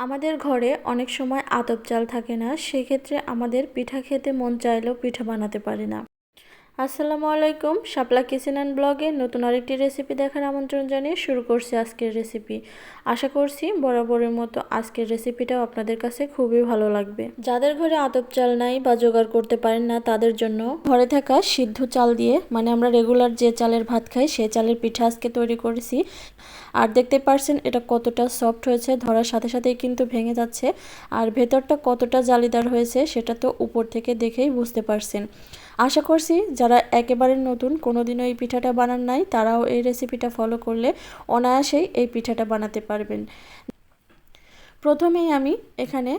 আমাদের ঘরে অনেক সময় আতপ চাল থাকে না, সেক্ষেত্রে আমাদের পিঠা খেতে মন চাইলেও পিঠা বানাতে পারি না। আসসালামু আলাইকুম। শাপলা কিচেন অ্যান্ড ব্লগে নতুন আরেকটি রেসিপি দেখার আমন্ত্রণ জানিয়ে শুরু করছি আজকের রেসিপি আশা করছি বরাবরের মতো আজকের রেসিপিটাও আপনাদের কাছে খুবই ভালো লাগবে। যাদের ঘরে আতপ চাল নাই বা জোগাড় করতে পারেন না তাদের জন্য ঘরে থাকা সিদ্ধ চাল দিয়ে মানে আমরা রেগুলার যে চালের ভাত খাই সেই চালের পিঠা আজকে তৈরি করেছি। আর দেখতে পারছেন এটা কতটা সফট হয়েছে, ধরার সাথে সাথেই কিন্তু ভেঙে যাচ্ছে। আর ভেতরটা কতটা জালিদার হয়েছে সেটা তো উপর থেকে দেখেই বুঝতে পারছেন। আশা করছি যারা একেবারে নতুন কোনো দিনও এই পিঠাটা বানান নাই, তারাও এই রেসিপিটা ফলো করলে অনায়াসেই এই পিঠাটা বানাতে পারবেন। প্রথমেই আমি এখানে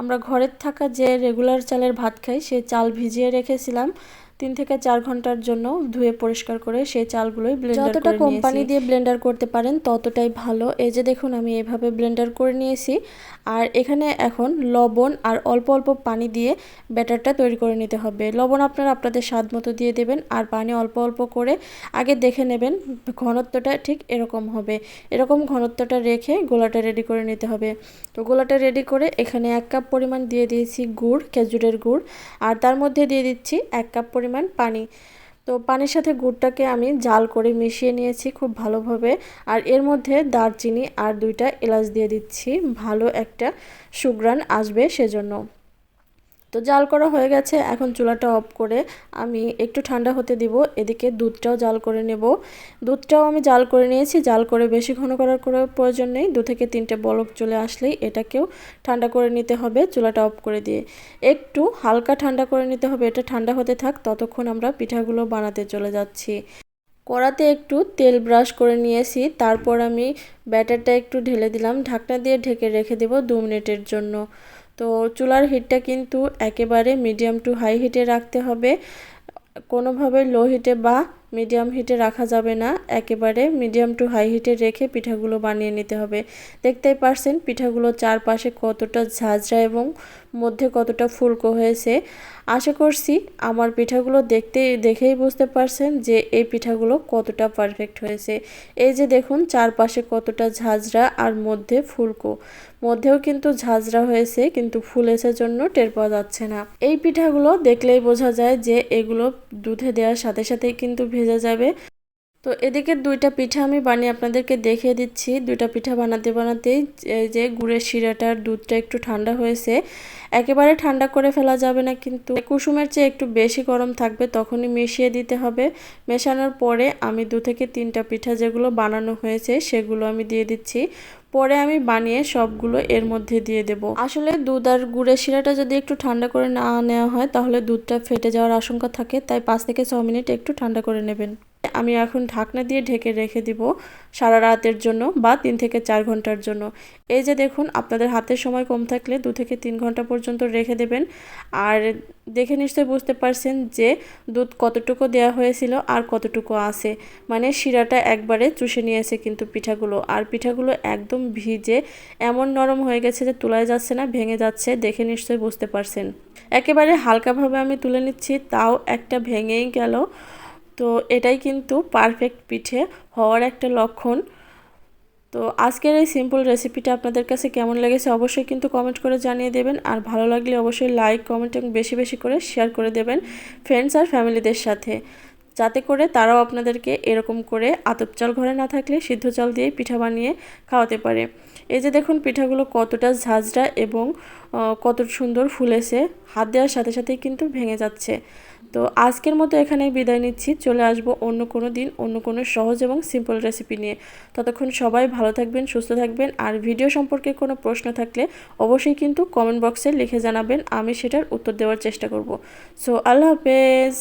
আমরা ঘরের থাকা যে রেগুলার চালের ভাত খাই, সে চাল ভিজিয়ে রেখেছিলাম। তিন থেকে চার ঘণ্টার জন্য ধুয়ে পরিষ্কার করে সেই চালগুলোই ব্লেন্ডার যতটা কোম্পানি দিয়ে ব্লেন্ডার করতে পারেন ততটাই ভালো। এই যে দেখুন আমি এভাবে ব্লেন্ডার করে নিয়েছি। আর এখানে এখন লবণ আর অল্প অল্প পানি দিয়ে ব্যাটারটা তৈরি করে নিতে হবে। লবণ আপনারা আপনাদের স্বাদ মতো দিয়ে দেবেন আর পানি অল্প অল্প করে আগে দেখে নেবেন ঘনত্বটা ঠিক এরকম হবে। এরকম ঘনত্বটা রেখে গোলাটা রেডি করে নিতে হবে। তো গোলাটা রেডি করে এখানে এক কাপ পরিমাণ দিয়ে দিয়েছি গুড় খেজুরের গুড়। আর তার মধ্যে দিয়ে দিচ্ছি এক কাপ পরিমাণ পরিমাণ পানি। তো পানির সাথে গুড়টাকে আমি জাল করে মিশিয়ে নিয়েছি খুব ভালোভাবে। আর এর মধ্যে দারচিনি আর দুইটা এলাচ দিয়ে দিচ্ছি। ভালো একটা সুগ্রান আসবে সেজন্য। তো জাল করা হয়ে গেছে। এখন চুলাটা অফ করে আমি একটু ঠান্ডা হতে দিব। এদিকে দুধটাও জাল করে নেব। দুধটাও আমি জাল করে নিয়েছি। জাল করে বেশি ঘন করার কোনো প্রয়োজন নেই। দু থেকে তিনটে বলক চলে আসলেই এটাকেও ঠান্ডা করে নিতে হবে চুলাটা অফ করে দিয়ে। একটু হালকা ঠান্ডা করে নিতে হবে। এটা ঠান্ডা হতে থাক। ততক্ষণ আমরা পিঠাগুলো বানাতে চলে যাচ্ছি। কড়াতে একটু তেল ব্রাশ করে নিয়েছি। তারপর আমি ব্যাটারটা একটু ঢেলে দিলাম। ঢাকনা দিয়ে ঢেকে রেখে দেব দু মিনিটের জন্য। তো চুলার হিটটা কিন্তু একেবারে মিডিয়াম টু হাই হিটে রাখতে হবে। কোনোভাবে লো হিটে বা মিডিয়াম হিটে রাখা যাবে না। একেবারে মিডিয়াম টু হাই হিটে রেখে পিঠাগুলো বানিয়ে নিতে হবে। দেখতেই পারছেন পিঠাগুলো চারপাশে কতটা ঝাঁঝরা এবং মধ্যে কতটা ফুলকো হয়েছে। আশা করছি আমার পিঠাগুলো দেখতে, দেখেই বুঝতে পারছেন যে এই পিঠাগুলো কতটা পারফেক্ট হয়েছে। এই যে দেখুন, চারপাশে কতটা ঝাঁঝরা আর মধ্যে ফুলকো। মধ্যেও কিন্তু ঝাঁঝরা হয়েছে, কিন্তু ফুলেছে জন্য টের পাওয়া যাচ্ছে না। এই পিঠাগুলো দেখলেই বোঝা যায় যে এগুলো দুধে দেওয়ার সাথে সাথেই কিন্তু ভেজে যাবে। তো এদিকে দুইটা পিঠা আমি বানিয়ে আপনাদেরকে দেখিয়ে দিচ্ছি। দুইটা পিঠা বানাতে বানাতেই যে গুড়ের শিরাটার দুধটা একটু ঠান্ডা হয়েছে। একেবারে ঠান্ডা করে ফেলা যাবে না কিন্তু কুসুমের চেয়ে একটু বেশি গরম থাকবে তখনই মিশিয়ে দিতে হবে। মেশানোর পরে আমি দু থেকে তিনটা পিঠা যেগুলো বানানো হয়েছে সেগুলো আমি দিয়ে দিচ্ছি। পরে আমি বানিয়ে সবগুলো এর মধ্যে দিয়ে দেব। আসলে দুধ আর গুড়ের শিরাটা যদি একটু ঠান্ডা করে না নেওয়া হয়, তাহলে দুধটা ফেটে যাওয়ার আশঙ্কা থাকে, তাই পাঁচ থেকে ছ মিনিট একটু ঠান্ডা করে নেবেন। আমি এখন ঢাকনা দিয়ে ঢেকে রেখে দিব সারা রাতের জন্য বা তিন থেকে চার ঘণ্টার জন্য। এই যে দেখুন, আপনাদের হাতের সময় কম থাকলে দু থেকে তিন ঘণ্টা পর্যন্ত রেখে দেবেন। আর দেখে নিশ্চয়ই বুঝতে পারছেন যে দুধ কতটুকু দেওয়া হয়েছিল আর কতটুকু আছে। মানে শিরাটা একবারে চুষে নিয়েছে কিন্তু পিঠাগুলো। আর পিঠাগুলো একদম ভিজে, এমন নরম হয়ে গেছে যে তোলায় যাচ্ছে না, ভেঙে যাচ্ছে, দেখে নিশ্চয়ই বুঝতে পারছেন। একেবারে হালকাভাবে আমি তুলে নিচ্ছি, তাও একটা ভেঙেই গেল। তো এটাই কিন্তু পারফেক্ট পিঠে হওয়ার একটা লক্ষণ। তো আজকের এই সিম্পল রেসিপিটা আপনাদের কাছে কেমন লেগেছে অবশ্যই কিন্তু কমেন্ট করে জানিয়ে দেবেন। আর ভালো লাগলে অবশ্যই লাইক কমেন্ট এবং বেশি বেশি করে শেয়ার করে দেবেন ফ্রেন্ডস আর ফ্যামিলিদের সাথে। যাতে করে তারাও আপনাদেরকে এরকম করে আতপ চাল ঘরে না থাকলে সিদ্ধ চাল দিয়ে পিঠা বানিয়ে খাওয়াতে পারে। এই যে দেখুন পিঠাগুলো কতটা ঝাঁঝরা এবং কত সুন্দর ফুলেছে, হাত দেওয়ার সাথে সাথেই কিন্তু ভেঙে যাচ্ছে। তো আজকের মতো এখানেই বিদায় নিচ্ছি। চলে আসব অন্য কোনো দিন, অন্য কোনো সহজ এবং সিম্পল রেসিপি নিয়ে। ততক্ষণ সবাই ভালো থাকবেন, সুস্থ থাকবেন। আর ভিডিও সম্পর্কে কোনো প্রশ্ন থাকলে অবশ্যই কিন্তু কমেন্ট বক্সে লিখে জানাবেন, আমি সেটার উত্তর দেওয়ার চেষ্টা করব। সো আল্লাহ হাফেজ!